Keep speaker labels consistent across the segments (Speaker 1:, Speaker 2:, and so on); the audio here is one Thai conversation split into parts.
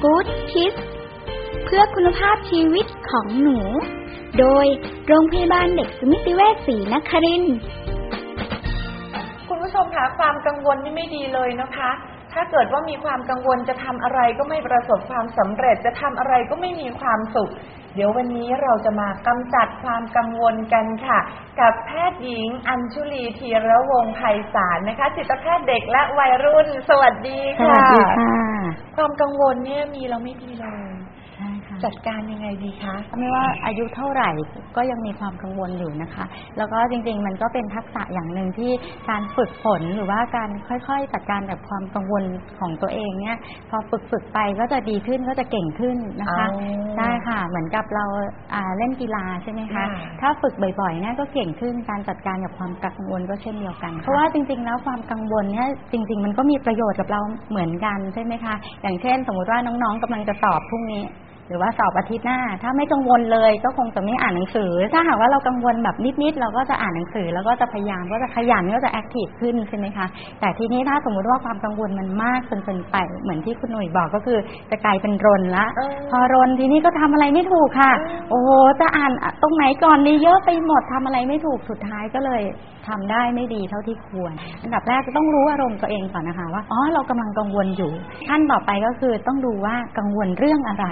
Speaker 1: เพื่อคุณภาพชีวิตของหนู โดยโรงพยาบาลเด็กสมิติเวชศรีนครินทร์
Speaker 2: คุณผู้ชมคะความกังวลนี่ไม่ดีเลยนะคะ ถ้าเกิดว่ามีความกังวลจะทำอะไรก็ไม่ประสบความสำเร็จจะทำอะไรก็ไม่มีความสุข เดี๋ยววันนี้เราจะมากำจัดความกังวลกันค่ะ กับแพทย์หญิง อัญชุลีธีระวงศ์ไพศาลนะคะ จิตแพทย์เด็กและวัยรุ่น สวัสดี
Speaker 1: ส
Speaker 2: ค่ะ
Speaker 1: วัสดีค่ะ
Speaker 2: ความกังวลเนี่ยมีเราไม่ดีเลย จัดการยังไงดีคะ
Speaker 1: ไม่ว่าอายุเท่าไหร่ก็ยังมีความกังวลอยู่นะคะ แล้วก็จริงๆ มันก็เป็นทักษะอย่างหนึ่งที่การฝึกฝนหรือว่าการค่อยๆ จัดการกับความกังวลของตัวเองเนี่ย พอฝึกฝึกๆไปก็จะดีขึ้นก็จะเก่งขึ้นนะคะ
Speaker 2: อ๋อ
Speaker 1: ใช่ค่ะ เหมือนกับเราอ่าเล่นกีฬาใช่ไหมคะ
Speaker 2: ค่ะ
Speaker 1: ถ้าฝึกบ่อยๆเนี่ยก็เก่งขึ้นการจัดการกับความกังวลก็เช่นเดียวกัน เพราะว่าจริงๆ แล้วความกังวลเนี่ยจริง ๆ มันก็มีประโยชน์กับเราเหมือนกันใช่ไหมคะ อย่างเช่น สมมุติว่าน้องๆกำลังจะสอบพรุ่งนี้ หรือว่าสอบอาทิตย์หน้า ถ้าไม่กังวลเลยก็คงจะไม่อ่านหนังสือ ถ้าหากว่าเรากังวลแบบนิดๆเราก็จะอ่านหนังสือ แล้วก็จะพยายามก็จะขยันก็จะแอคทีฟขึ้นใช่ไหมคะแต่ทีนี้ถ้าสมมุติว่าความกังวลมันมากจนเกินไปเหมือนที่คุณหนุ่ยบอกก็คือจะกลายเป็นรนละ
Speaker 2: เออ
Speaker 1: พอรนทีนี้ก็ทำอะไรไม่ถูกค่ะ
Speaker 2: อืม
Speaker 1: โอ้โหจะอ่านตรงไหนก่อนนี่เยอะไปหมดทำอะไรไม่ถูกสุดท้ายก็เลยทำได้ไม่ดีเท่าที่ควร อันดับแรกก็ต้องรู้อารมณ์ตัวเองก่อนนะคะว่าอ๋อเรากำลังกังวลอยู่ขั้นต่อไปก็คือต้องดูว่ากังวลเรื่องอะไร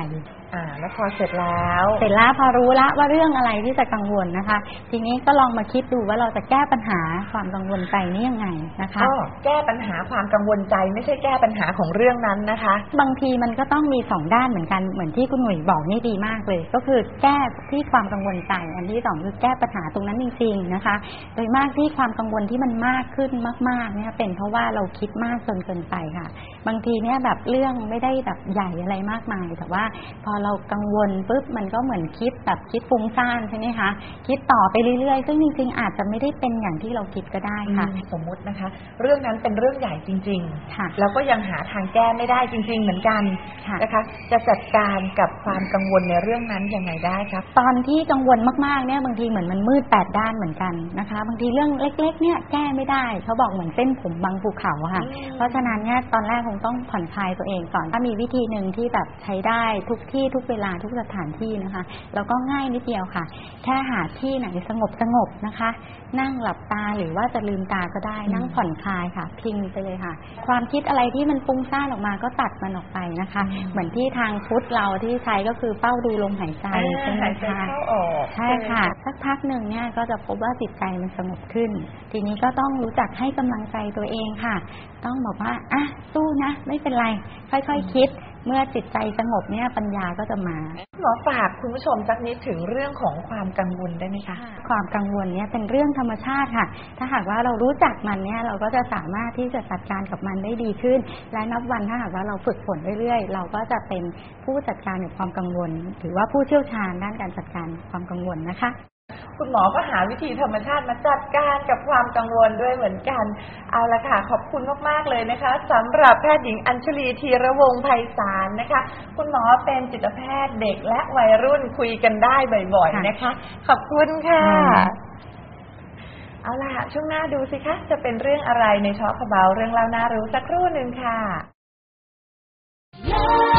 Speaker 2: อ่า แล้วพอเสร็จแล้ว
Speaker 1: เสร็จแล้วพอรู้ละว่าเรื่องอะไรที่จะกังวลนะคะ ทีนี้ก็ลองมาคิดดูว่าเราจะแก้ปัญหาความกังวลใจนี้ยังไงนะคะ
Speaker 2: ก็แก้ปัญหาความกังวลใจไม่ใช่แก้ปัญหาของเรื่องนั้นนะคะ
Speaker 1: บางทีมันก็ต้องมีสองด้านเหมือนกันเหมือนที่คุณหนุ่ยบอกนี่ดีมากเลย ก็คือแก้ที่ความกังวลใจ อันที่สองคือแก้ปัญหาตรงนั้นจริงๆนะคะ โดยมากที่ความกังวลที่มันมากขึ้นมากๆเนี่ยเป็นเพราะว่าเราคิดมากจนเกินไปค่ะ บางทีเนี่ยแบบเรื่องไม่ได้แบบใหญ่อะไรมากมาย แต่ว่าพอเรากังวลปุ๊บมันก็เหมือนคิดแบบคิดฟุ้งซ่านใช่ไหมคะ คิดต่อไปเรื่อยๆ ซึ่งจริงๆอาจจะไม่ได้เป็นอย่างที่เราคิดก็ได้ค่ะ
Speaker 2: สมมุตินะคะ เรื่องนั้นเป็นเรื่องใหญ่จริง
Speaker 1: ค่ะ
Speaker 2: ๆแล้วก็ยังหาทางแก้ไม่ได้จริง ๆ เหมือนกัน
Speaker 1: ค่ะ
Speaker 2: นะคะ จะจัดการกับความกังวลในเรื่องนั้นยังไงได้ครับ
Speaker 1: ตอนที่กังวลมากๆเนี่ยบางทีเหมือนมันมืดแปดด้านเหมือนกันนะคะ บางทีเรื่องเล็ก ๆ เนี่ยแก้ไม่ได้เขาบอกเหมือนเส้นผมบางภูเขาอะค่ะ
Speaker 2: อืม
Speaker 1: เพราะฉะนั้นเนี่ยตอนแรกคงต้องผ่อนคลายตัวเองก่อนถ้ามีวิธีหนึ่งที่แบบใช้ได้ทุกที่ทุกเวลาทุกสถานที่นะคะ แล้วก็ง่ายนิดเดียวค่ะ แค่หาที่ไหนสงบสงบๆนะคะ นั่งหลับตาหรือว่าจะลืมตาก็ได้ นั่งผ่อนคลายค่ะ พิงไปเลยค่ะ ความคิดอะไรที่มันฟุ้งซ่านออกมาก็ตัดมันออกไปนะคะ
Speaker 2: อืม
Speaker 1: เหมือนที่ทางพุทธเราที่ใช้ก็คือเป้าดูลมหายใจใช่ไหม
Speaker 2: หายใจ
Speaker 1: คะ
Speaker 2: เข้าออก
Speaker 1: ใช่ค่ะ สักพักหนึ่งเนี่ยก็จะพบว่าจิตใจมันสงบขึ้น ทีนี้ก็ต้องรู้จักให้กำลังใจตัวเองค่ะ ต้องบอกว่าอะสู้นะ ไม่เป็นไร ค่อยๆคคิด เมื่อจิตใจสงบเนี่ยปัญญาก็จะมา
Speaker 2: หมอฝากคุณผู้ชมสักนิดถึงเรื่องของความกังวลได้ไหมคะ
Speaker 1: ความกังวลเนี่ยเป็นเรื่องธรรมชาติค่ะ ถ้าหากว่าเรารู้จักมันเนี่ยเราก็จะสามารถที่จะจัดการกับมันได้ดีขึ้น และนับวันถ้าหากว่าเราฝึกฝนเรื่อยๆ เราก็จะเป็นผู้จัดการกับความกังวล หรือว่าผู้เชี่ยวชาญด้านการจัดการความกังวลนะคะ
Speaker 2: คุณหมอก็หาวิธีธรรมชาติมาจัดการกับความกังวลด้วยเหมือนกัน เอาละค่ะ ขอบคุณมาก ๆ เลยนะคะสำหรับแพทย์หญิงอัญชลีธีระวงศ์ไพศาลนะคะ คุณหมอเป็นจิตแพทย์เด็กและวัยรุ่นคุยกันได้บ่อย
Speaker 1: ค่ะ
Speaker 2: ๆนะคะ ขอบคุณค่ะ
Speaker 1: ค่ะ
Speaker 2: เอาล่ะ ช่วงหน้าดูสิคะ จะเป็นเรื่องอะไรในช็อคเบาเรื่องเล่าน่ารู้สักครู่หนึ่งค่ะ
Speaker 1: Love